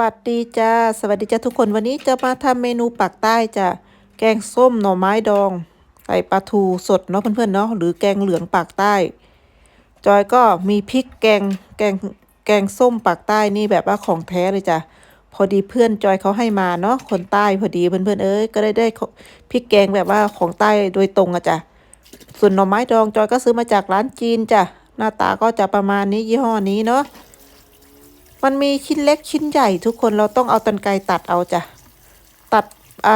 วัสดีจ้าสวัสดีจ้าทุกคนวันนี้จะมาทำเมนูปากใต้จ้ะแกงส้มหน่อไม้ดองใส่ปลาทูสดเนาะเพื่อนๆเนาะหรือแกงเหลืองปากใต้ จอยก็มีพริกแกงแกงแกงส้มปากใต้นี่แบบว่าของแท้เลยจ้ะพอดีเพื่อนจอยเขาให้มาเนาะคนใต้พอดีเพื่อนๆเอ้ยก็ได้ได้พริกแกงแบบว่าของใต้โดยตรงอะจ้ะส่วนหน่อไม้ดองจอยก็ซื้อมาจากร้านจีนจ้ะหน้าตาก็จะประมาณนี้ยี่ห้อนี้เนาะ มันมีชิ้นเล็กชิ้นใหญ่ทุกคนเราต้องเอาตันไกตัดเอาจ้ะ ตัดไอ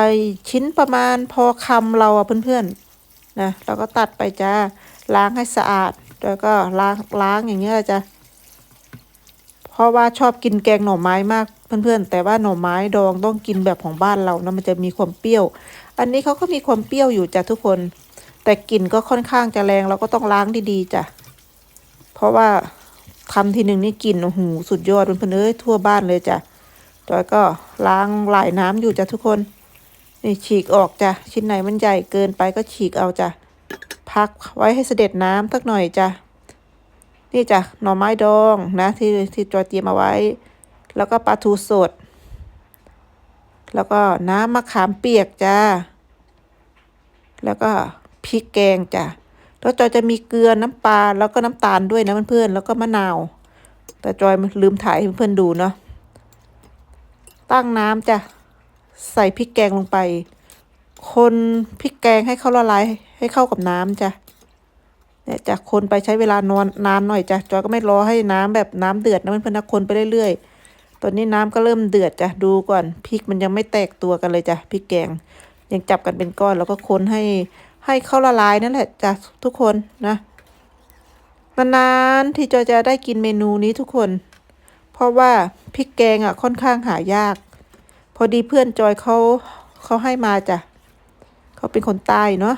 ชิ้นประมาณพอคำเราอะเพื่อนๆนะเราก็ตัดไปจ้าล้างให้สะอาด แล้วก็ล้างล้างอย่างเงี้ยจ้ะเพราะว่าชอบกินแกงหน่อไม้มากเพื่อนๆ แต่ว่าหน่อไม้ดองต้องกินแบบของบ้านเรานะมันจะมีความเปรี้ยว อันนี้เขาก็มีความเปรี้ยวอยู่จ้ะทุกคน แต่กลิ่นก็ค่อนข้างจะแรงเราก็ต้องล้างดีๆจ้ะเพราะว่า ทำทีหนึ่งนี่กลิ่นโอ้โหสุดยอดเพื่อนเอ้ยทั่วบ้านเลยจ้ะจอยก็ล้างหลายน้ำอยู่จ้ะทุกคน นี่ฉีกออกจ้ะชิ้นไหนมันใหญ่เกินไปก็ฉีกเอาจ้ะพักไว้ให้เสด็จน้ำสักหน่อยจ้ะนี่จ้ะหน่อไม้ดองนะ ที่ที่จอยเตรียมเอาไว้ แล้วก็ปลาทูสด แล้วก็น้ำมะขามเปียกจ้าแล้วก็พริกแกงจ้ะ แล้วจอยจะมีเกลือน้ำปลาแล้วก็น้ำตาลด้วยนะเพื่อนๆแล้วก็มะนาว แต่จอยลืมถ่ายให้เพื่อนๆดูเนาะตั้งน้ำจ้ะใส่พริกแกงลงไป คนพริกแกงให้เขาละลายให้เข้ากับน้ำจ้ะเนี่ยจะคนไปใช้เวลานอนนานหน่อยจ้ะจอยก็ไม่รอให้น้ำแบบน้ำเดือดนะเพื่อนๆนะคนไปเรื่อยๆ ตอนนี้น้ำก็เริ่มเดือดจ้ะดูก่อนพริกมันยังไม่แตกตัวกันเลยจ้ะพริกแกง ยังจับกันเป็นก้อนแล้วก็คนให้ ให้เขาละลายนั่นแหละจ้ะทุกคนนะนานๆที่จอยจะได้กินเมนูนี้ทุกคน เพราะว่าพริกแกงอะค่อนข้างหายาก พอดีเพื่อนจอยเขาเขาให้มาจ้ะเขาเป็นคนใต้เนาะ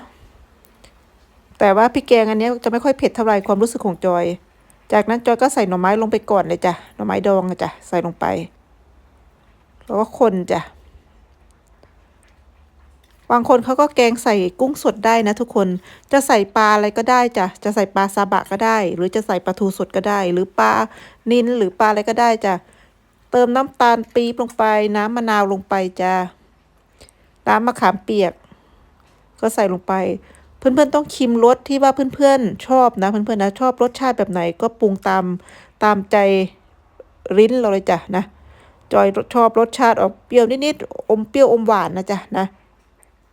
แต่ว่าพริกแกงอันนี้จะไม่ค่อยเผ็ดเท่าไหร่ความรู้สึกของจอย จากนั้นจอยก็ใส่หน่อไม้ลงไปก่อนเลยจ้ะหน่อไม้ดองจ้ะใส่ลงไป แล้วก็คนจ้ะ บางคนเขาก็แกงใส่กุ้งสดได้นะทุกคน จะใส่ปลาอะไรก็ได้จ้ะ จะใส่ปลาซาบะก็ได้ หรือจะใส่ปลาทูสดก็ได้ หรือปลานินหรือปลาอะไรก็ได้จ้ะ เติมน้ำตาลปี๊บลงไป น้ำมะนาวลงไปจ้ะ น้ำมะขามเปียก ก็ใส่ลงไป เพื่อนๆต้องชิมรสที่ว่าเพื่อนๆ ชอบนะ เพื่อนๆนะชอบรสชาติแบบไหนก็ปรุงตามตามใจริ้นเราเลยจ้ะนะ จอยชอบรสชาติออกเปรี้ยวนิดๆ อมเปรี้ยวอมหวานนะจ๊ะนะ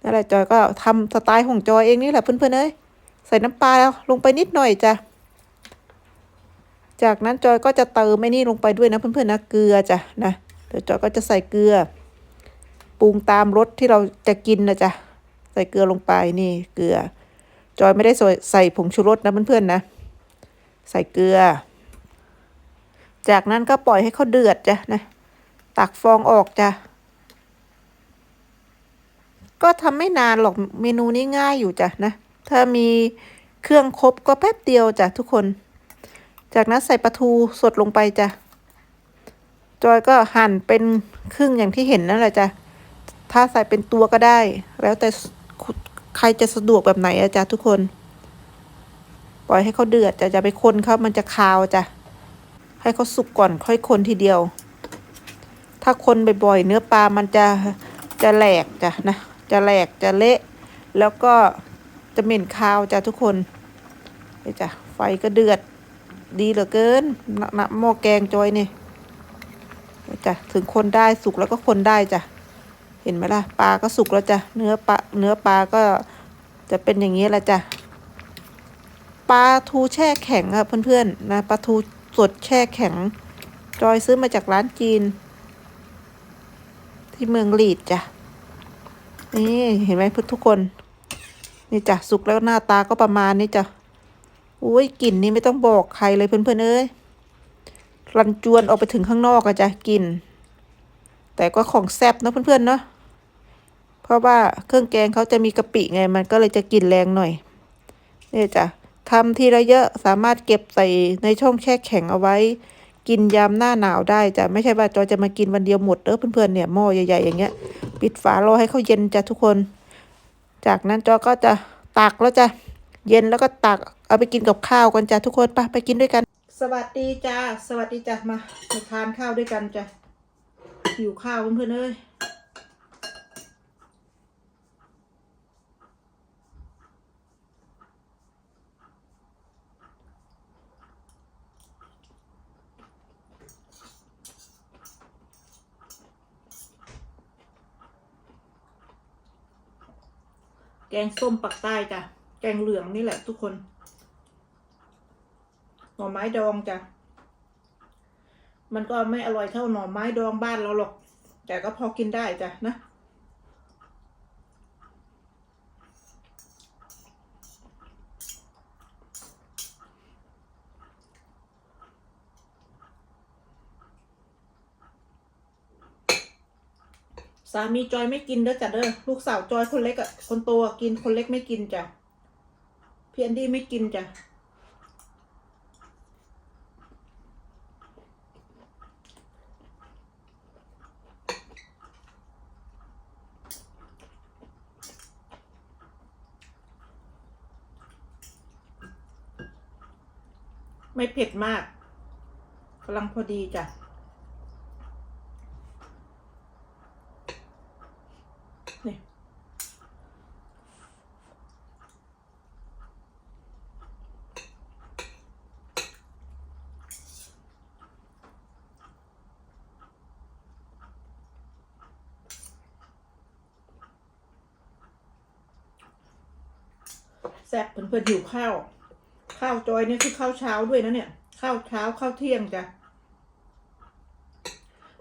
นั่นแหละจอยก็ทำสไตล์ของจอยเองนี่แหละเพื่อนๆเอ้ยใส่น้ำปลาลงไปนิดหน่อยจ้ะจากนั้นจอยก็จะเติมไอ้นี่ลงไปด้วยนะเพื่อนๆนะเกลือจ้ะนะเดี๋ยวจอยก็จะใส่เกลือปรุงตามรสที่เราจะกินนะจ๊ะใส่เกลือลงไปนี่เกลือ จอยไม่ได้ใส่ผงชูรสนะเพื่อนๆนะ ใส่เกลือ จากนั้นก็ปล่อยให้เขาเดือดจ้ะนะ ตักฟองออกจ้ะ ก็ทำไม่นานหรอกเมนูนี้ง่ายอยู่จ้ะนะ ถ้ามีเครื่องครบก็แป๊บเดียวจ้ะทุกคน จากนั้นใส่ปลาทูสดลงไปจ้ะ จอยก็หั่นเป็นครึ่งอย่างที่เห็นนั่นแหละจ้ะ ถ้าใส่เป็นตัวก็ได้ แล้วแต่ใครจะสะดวกแบบไหนอะจ้ะทุกคน ปล่อยให้เขาเดือดจะจะไปคนเขามันจะคาวจ้ะ ให้เขาสุกก่อนค่อยคนทีเดียว ถ้าคนบ่อยๆเนื้อปลามันจะจะแหลกจ้ะนะ จะแหลกจะเละ แล้วก็จะเหม็นคาวจ้ะทุกคนนี่จ้ะไฟก็เดือดดีเหลือเกินนะหม้อแกงจอยนี่จ้ะถึงคนได้สุกแล้วก็คนได้จ้ะเห็นไหมล่ะปลาก็สุกแล้วจ้ะเนื้อปลาเนื้อปลาก็จะเป็นอย่างนี้แหละจ้ะปลาทูแช่แข็งอะเพื่อนๆนะปลาทูสดแช่แข็ง จอยซื้อมาจากร้านจีน ที่เมืองลีดจ้ะ นี่เห็นไหมพุทุกคน นี่จ้ะสุกแล้วหน้าตาก็ประมาณนี้จ้ะอุ้ยกลิ่นนี่ไม่ต้องบอกใครเลยเพื่อนๆเอ้ยรันจวนออกไปถึงข้างนอกอะจ้ะกลิ่นแต่ก็ของแซ่บเนาะเพื่อนๆเนาะเพราะว่าเครื่องแกงเขาจะมีกะปิไงมันก็เลยจะกลิ่นแรงหน่อยนี่จ้ะทำทีละเยอะสามารถเก็บใส่ในช่องแช่แข็งเอาไว้ กินยามหน้าหนาวได้จ้ะไม่ใช่ว่าจอจะมากินวันเดียวหมดเด้อเพื่อนๆเนี่ยหม้อใหญ่ๆอย่างเงี้ย ปิดฝารอให้เขาเย็นจ้ะทุกคน จากนั้นจอก็จะตักแล้วจ้ะเย็นแล้วก็ตักเอาไปกินกับข้าวกันจ้ะทุกคนไปไปกินด้วยกัน สวัสดีจ้าสวัสดีจ้ะมาทานข้าวด้วยกันจ้ะหิวข้าวเพื่อนๆเอ้ย แกงส้มปักใต้จ้ะ แกงเหลืองนี่แหละทุกคน หน่อไม้ดองจ้ะ มันก็ไม่อร่อยเท่าหน่อไม้ดองบ้านเราหรอก แต่ก็พอกินได้จ้ะนะ สามีจอยไม่กินเด้อจ้ะเด้อลูกสาวจอยคนเล็กอะคนโตอะกินคนเล็กไม่กินจ้ะพี่แอนดี้ไม่กินจ้ะไม่เผ็ดมากกำลังพอดีจ้ะ นี่ แซ่บเพื่อนๆหิวข้าว ข้าวจอยเนี่ยคือข้าวเช้าด้วยนะเนี่ย ข้าวเช้าข้าวเที่ยงจ้ะ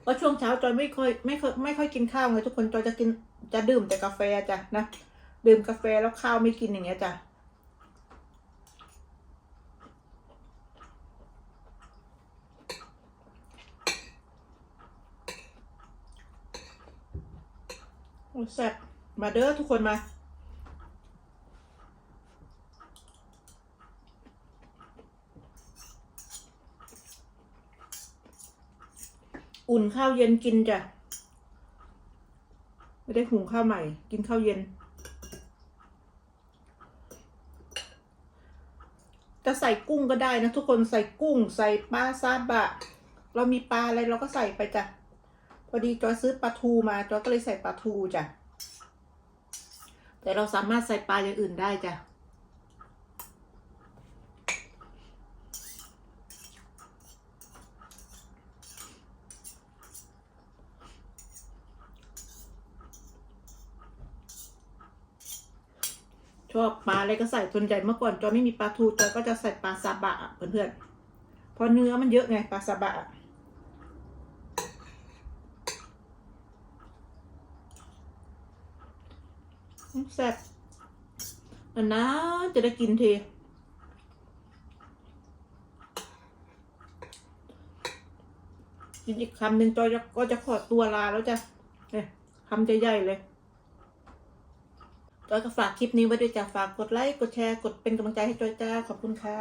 เพราะช่วงเช้าจอยไม่ค่อยไม่ค่อยไม่ค่อยกินข้าวไงทุกคนจอยจะกินจะดื่มแต่กาแฟจ้ะนะดื่มกาแฟแล้วข้าวไม่กินอย่างเงี้ยจ้ะแซ่บมาเด้อทุกคนมา อุ่นข้าวเย็นกินจ้ะ ไม่ได้หุงข้าวใหม่ กินข้าวเย็น จะใส่กุ้งก็ได้นะทุกคนใส่กุ้ง ใส่ปลาซาบะ เรามีปลาอะไรเราก็ใส่ไปจ้ะ พอดีจอยซื้อปลาทูมาจอยก็เลยใส่ปลาทูจ้ะ แต่เราสามารถใส่ปลาอย่างอื่นได้จ้ะ ชอบปลาอะไรก็ใส่ส่วนใหญ่เมื่อก่อนจอยไม่มีปลาทูจอยก็จะใส่ปลาซาบะเพื่อนๆเพราะเนื้อมันเยอะไงปลาซาบะอะแซ่บอันนะจะได้กินทีกินอีกคำหนึ่งจอยก็จะขอตัวลาแล้วจ้ะเนี่ยคำใหญ่เลย จอยก็ฝากคลิปนี้ไว้ด้วยจ้ะฝากกดไลค์ กดแชร์ กดเป็นกำลังใจให้จอยจ้า ขอบคุณค่ะ